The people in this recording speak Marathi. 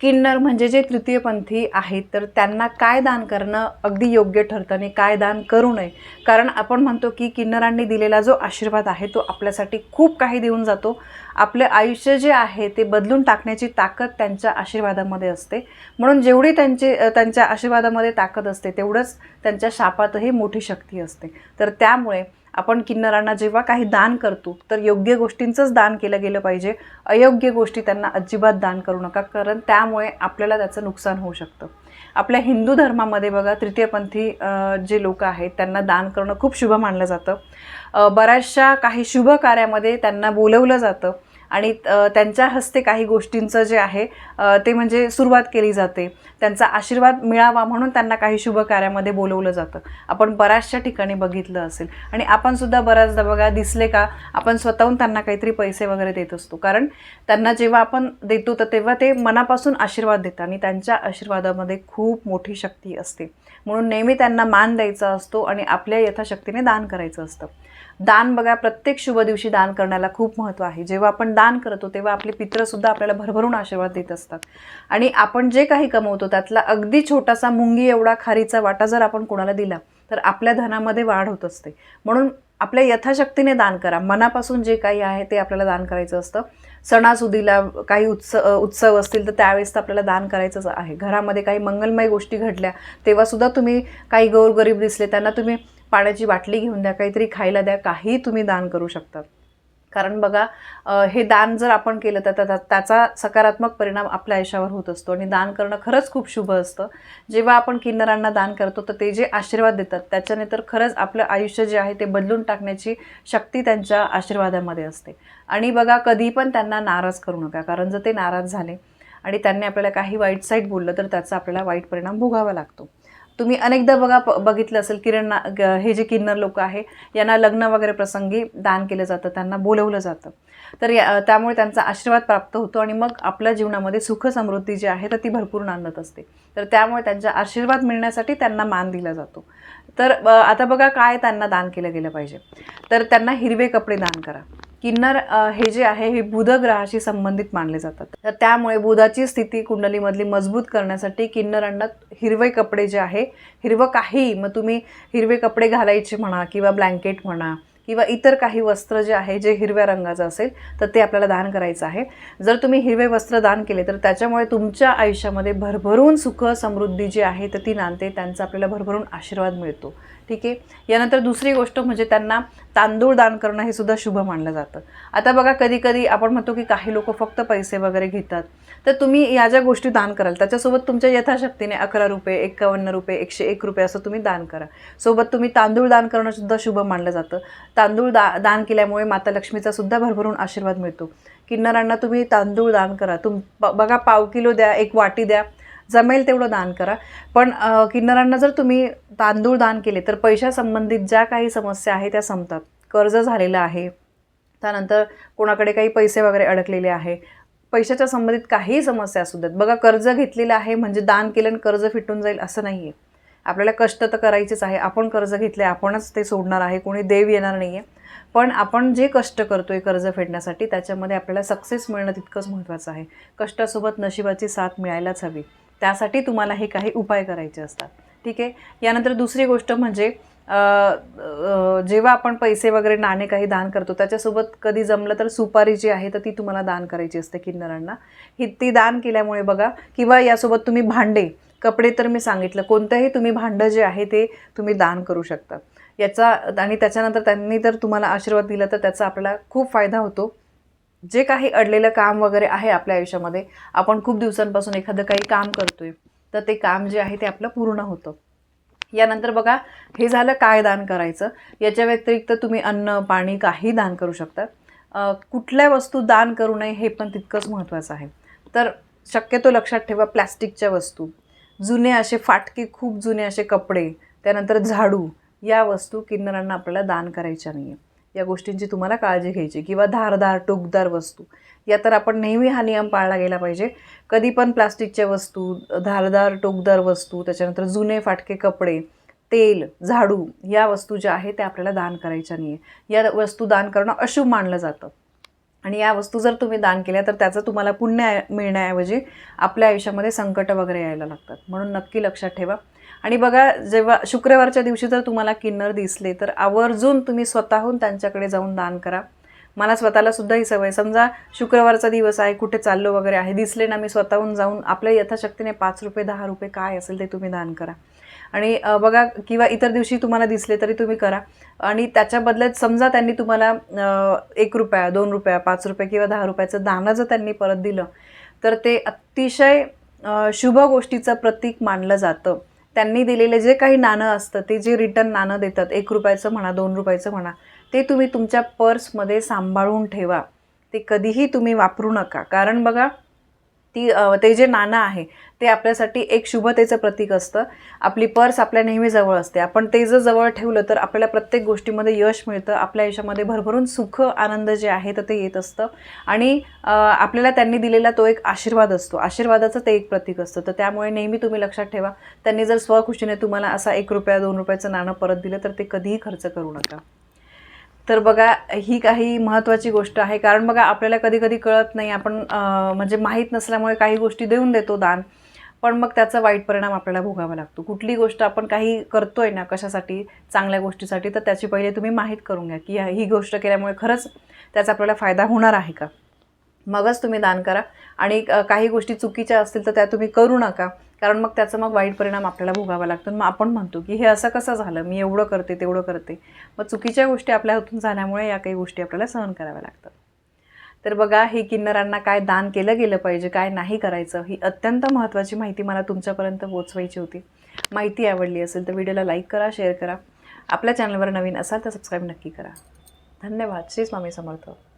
किन्नर म्हणजे जे तृतीयपंथी आहेत तर त्यांना काय दान करणं अगदी योग्य ठरतं आणि काय दान करू नये? कारण आपण म्हणतो की किन्नरांनी दिलेला जो आशीर्वाद आहे तो आपल्यासाठी खूप काही देऊन जातो. आपलं आयुष्य जे आहे ते बदलून टाकण्याची ताकद त्यांच्या आशीर्वादामध्ये असते. म्हणून जेवढी त्यांची त्यांच्या आशीर्वादामध्ये ताकद असते तेवढंच त्यांच्या शापातही मोठी शक्ती असते. तर त्यामुळे आपण किन्नरांना जेव्हा काही दान करतो तर योग्य गोष्टींचंच दान केलं गेलं पाहिजे. अयोग्य गोष्टी त्यांना अजिबात दान करू नका कारण त्यामुळे आपल्याला त्याचं नुकसान होऊ शकतं. आपल्या हिंदू धर्मामध्ये बघा तृतीयपंथी जे लोक आहेत त्यांना दान करणं खूप शुभ मानलं जातं. बऱ्याचशा काही शुभ कार्यामध्ये त्यांना बोलवलं जातं. आणि त्यांच्या हस्ते काही गोष्टींचं जे आहे ते म्हणजे सुरुवात केली जाते. त्यांचा आशीर्वाद मिळावा म्हणून त्यांना काही शुभ कार्यामध्ये बोलवलं जातं. आपण बऱ्याचशा ठिकाणी बघितलं असेल. आणि आपण सुद्धा बऱ्याचदा बघा दिसले का आपण स्वतःहून त्यांना काहीतरी पैसे वगैरे देत असतो. कारण त्यांना जेव्हा आपण देतो तर तेव्हा ते मनापासून आशीर्वाद देतात आणि त्यांच्या आशीर्वादामध्ये खूप मोठी शक्ती असते. म्हणून नेहमी त्यांना मान द्यायचा असतो आणि आपल्या यथाशक्तीने दान करायचं असतं. दान बघा प्रत्येक शुभ दिवशी दान करण्याला खूप महत्त्व आहे. जेव्हा आपण दान करतो तेव्हा आपले पित्रसुद्धा आपल्याला भरभरून आशीर्वाद देत असतात. आणि आपण जे काही कमवतो त्यातला अगदी छोटासा मुंगी एवढा खारीचा वाटा जर आपण कोणाला दिला तर आपल्या धनामध्ये वाढ होत असते. म्हणून आपल्या यथाशक्तीने दान करा. मनापासून जे काही आहे ते आपल्याला दान करायचं असतं. सणासुदीला काही उत्सव उत्सव असतील तर त्यावेळेस तर आपल्याला दान करायचंच आहे. घरामध्ये काही मंगलमय गोष्टी घडल्या तेव्हासुद्धा तुम्ही काही गौरगरीब दिसले त्यांना तुम्ही पाण्याची बाटली घेऊन द्या काहीतरी खायला द्या काही तुम्ही दान करू शकता. कारण बघा हे दान जर आपण केलं तर त्याचा सकारात्मक परिणाम आपल्या आयुष्यावर होत असतो आणि दान करणं खरंच खूप शुभ असतं. जेव्हा आपण किन्नरांना दान करतो तर ते जे आशीर्वाद देतात त्याच्याने तर खरंच आपलं आयुष्य जे आहे ते बदलून टाकण्याची शक्ती त्यांच्या आशीर्वादामध्ये असते. आणि बघा कधी पण त्यांना नाराज करू नका कारण जर ते नाराज झाले आणि त्यांनी आपल्याला काही वाईट साईट बोललं तर त्याचा आपल्याला वाईट परिणाम भोगावा लागतो. तुम्ही अनेकदा बघा बघितलं असेल किरण ना ग- हे जे किन्नर लोक आहे यांना लग्न वगैरे प्रसंगी दान केलं जातं त्यांना बोलवलं जातं. तर या त्यामुळे त्यांचा आशीर्वाद प्राप्त होतो आणि मग आपल्या जीवनामध्ये सुख समृद्धी जी आहे तर ती भरपूर नांदत असते. तर त्यामुळे त्यांचा आशीर्वाद मिळण्यासाठी त्यांना मान दिला जातो. तर आता बघा काय त्यांना दान केलं गेलं पाहिजे. तर त्यांना हिरवे कपडे दान करा. किन्नर हे जे आहे हे बुध ग्रहाशी संबंधित मानले जातात. तर त्यामुळे बुधाची स्थिती कुंडलीमधली मजबूत करण्यासाठी किन्नरांना हिरवे कपडे जे आहे हिरवं काही मग तुम्ही हिरवे कपडे घालायचे म्हणा किंवा ब्लँकेट म्हणा किंवा इतर काही वस्त्र जे आहे जे हिरव्या रंगाचं असेल तर ते आपल्याला दान करायचं आहे. जर तुम्ही हिरवे वस्त्र दान केले तर त्याच्यामुळे तुमच्या आयुष्यामध्ये भरभरून सुख समृद्धी जी आहे तर ती नांदते त्यांचा आपल्याला भरभरून आशीर्वाद मिळतो. ठीक आहे? यानंतर दुसरी गोष्ट म्हणजे त्यांना तांदूळ दान करणं हे सुद्धा शुभ मानलं जातं. आता बघा कधी कधी आपण म्हणतो की काही लोक फक्त पैसे वगैरे घेतात. तर तुम्ही या ज्या गोष्टी दान कराल त्याच्यासोबत तुमच्या यथाशक्तीने अकरा रुपये एकावन्न रुपये एकशे एक रुपये असं तुम्ही दान करा. सोबत तुम्ही तांदूळ दान करणं सुद्धा शुभ मानलं जातं. तांदूळ दा दान केल्यामुळे माता लक्ष्मीचा सुद्धा भरभरून आशीर्वाद मिळतो. किन्नरांना तुम्ही तांदूळ दान करा. तुम बघा पाव किलो द्या एक वाटी द्या. जमेल तेवढं दान करा. पण किन्नरांना जर तुम्ही तांदूळ दान केले तर पैशासंबंधित ज्या काही समस्या आहे त्या संपतात. कर्ज झालेलं आहे. त्यानंतर कोणाकडे काही पैसे वगैरे अडकलेले आहे. पैशाच्या संबंधित काहीही समस्या असू देत. बघा कर्ज घेतलेलं आहे म्हणजे दान केलं आणि कर्ज फिटून जाईल असं नाही आहे आपल्याला कष्ट तर करायचेच आहे. आपण कर्ज घेतले आपणच ते सोडणार आहे. कोणी देव येणार नाही आहे पण आपण जे कष्ट करतो आहे कर्ज फेडण्यासाठी त्याच्यामध्ये आपल्याला सक्सेस मिळणं तितकंच महत्त्वाचं आहे. कष्टासोबत नशिबाची साथ मिळायलाच हवी. त्यासाठी तुम्हाला हे काही उपाय करायचे असतात. ठीक आहे? यानंतर दुसरी गोष्ट म्हणजे जेव्हा आपण पैसे वगैरे नाणे काही दान करतो त्याच्यासोबत कधी जमलं तर सुपारी जी आहे तर ती तुम्हाला दान करायची असते किन्नरांना. ही ती दान केल्यामुळे बघा किंवा यासोबत तुम्ही भांडे कपडे तर मी सांगितलं. कोणतंही तुम्ही भांडं जे आहे ते तुम्ही दान करू शकता. याचा आणि त्याच्यानंतर त्यांनी जर तुम्हाला आशीर्वाद दिला तर त्याचा आपल्याला खूप फायदा होतो. जे काही अडलेलं काम वगैरे आहे आपल्या आयुष्यामध्ये आपण खूप दिवसांपासून एखादं काही काम करतोय तर ते काम जे आहे ते आपलं पूर्ण होतं. यानंतर बघा हे झालं काय दान करायचं? याच्या व्यतिरिक्त तुम्ही अन्न पाणी काही दान करू शकता. कुठल्या वस्तू दान करू नये हे पण तितकंच महत्त्वाचं आहे. तर शक्यतो लक्षात ठेवा प्लॅस्टिकच्या वस्तू. जुने असे फाटके खूप जुने असे कपडे त्यानंतर झाडू या वस्तू किन्नरांना आपल्याला दान करायच्या नाही आहे या गोष्टींची तुम्हाला काळजी घ्यायची किंवा धारदार टोकदार वस्तू. या तर आपण नेहमी हा नियम पाळला गेला पाहिजे. कधी पण प्लास्टिकच्या वस्तू धारदार टोकदार वस्तू त्याच्यानंतर जुने फाटके कपडे तेल झाडू या वस्तू ज्या आहेत त्या आपल्याला दान करायच्या नाही आहे या वस्तू दान करणं अशुभ मानलं जातं. आणि या वस्तू जर तुम्ही दान केल्या तर त्याचं तुम्हाला पुण्य मिळण्याऐवजी आपल्या आयुष्यामध्ये संकट वगैरे यायला लागतात. म्हणून नक्की लक्षात ठेवा. आणि बघा जेव्हा शुक्रवारच्या दिवशी जर तुम्हाला किन्नर दिसले तर आवर्जून तुम्ही स्वतःहून त्यांच्याकडे जाऊन दान करा. मला स्वतःला सुद्धा ही सवय समजा शुक्रवारचा दिवस आहे कुठे चाललो वगैरे आहे दिसले ना मी स्वतःहून जाऊन आपल्या यथाशक्तीने पाच रुपये दहा रुपये काय असेल ते तुम्ही दान करा. आणि बघा किंवा इतर दिवशी तुम्हाला दिसले तरी तुम्ही करा. आणि त्याच्या बदल्यात समजा त्यांनी तुम्हाला एक रुपया दोन रुपया पाच रुपये किंवा दहा रुपयाचं दानं जर त्यांनी परत दिलं तर ते अतिशय शुभ गोष्टीचं प्रतीक मानलं जातं. त्यांनी दिलेले जे काही नाणं असतं ते जे रिटर्न नाणं देतात एक रुपयाचं म्हणा दोन रुपयाचं म्हणा ते तुम्ही तुमच्या पर्समध्ये सांभाळून ठेवा. ते कधीही तुम्ही वापरू नका. कारण बघा ती ते जे नाणं आहे ते आपल्यासाठी एक शुभतेचं प्रतीक असतं. आपली पर्स आपल्या नेहमी जवळ असते. आपण ते जर जवळ ठेवलं तर आपल्याला प्रत्येक गोष्टीमध्ये यश मिळतं. आपल्या आयुष्यामध्ये भरभरून सुख आनंद जे आहे तर ते येत असतं. आणि आपल्याला त्यांनी दिलेला तो एक आशीर्वाद असतो. आशीर्वादाचं ते एक प्रतीक असतं. तर त्यामुळे नेहमी तुम्ही लक्षात ठेवा. त्यांनी जर स्वखुशीने तुम्हाला असा एक रुपया दोन रुपयाचं नाणं परत दिलं तर ते कधीही खर्च करू नका. तर बघा ही काही महत्त्वाची गोष्ट आहे. कारण बघा आपल्याला कधी कधी कळत नाही. आपण म्हणजे माहीत नसल्यामुळे काही गोष्टी देऊन देतो दान. पण मग त्याचा वाईट परिणाम आपल्याला भोगावा लागतो. कुठली गोष्ट आपण काही करतोय ना कशासाठी चांगल्या गोष्टीसाठी तर त्याची पहिले तुम्ही माहीत करून घ्या की ही गोष्ट केल्यामुळे खरंच त्याचा आपल्याला फायदा होणार आहे का? मगच तुम्ही दान करा. आणि काही गोष्टी चुकीच्या असतील तर त्या तुम्ही करू नका. कारण मग त्याचा मग वाईट परिणाम आपल्याला भोगावा लागतो. मग आपण म्हणतो की हे असं कसं झालं? मी एवढं करते तेवढं करते. मग चुकीच्या गोष्टी आपल्या हातून झाल्यामुळे या काही गोष्टी आपल्याला सहन कराव्या लागतात. तर बघा हे किन्नरांना काय दान केलं गेलं पाहिजे काय नाही करायचं ही अत्यंत महत्त्वाची माहिती मला तुमच्यापर्यंत पोचवायची होती. माहिती आवडली असेल तर व्हिडिओला लाईक करा शेअर करा. आपल्या चॅनलवर नवीन असाल तर सबस्क्राईब नक्की करा. धन्यवाद. श्री स्वामी समर्थ.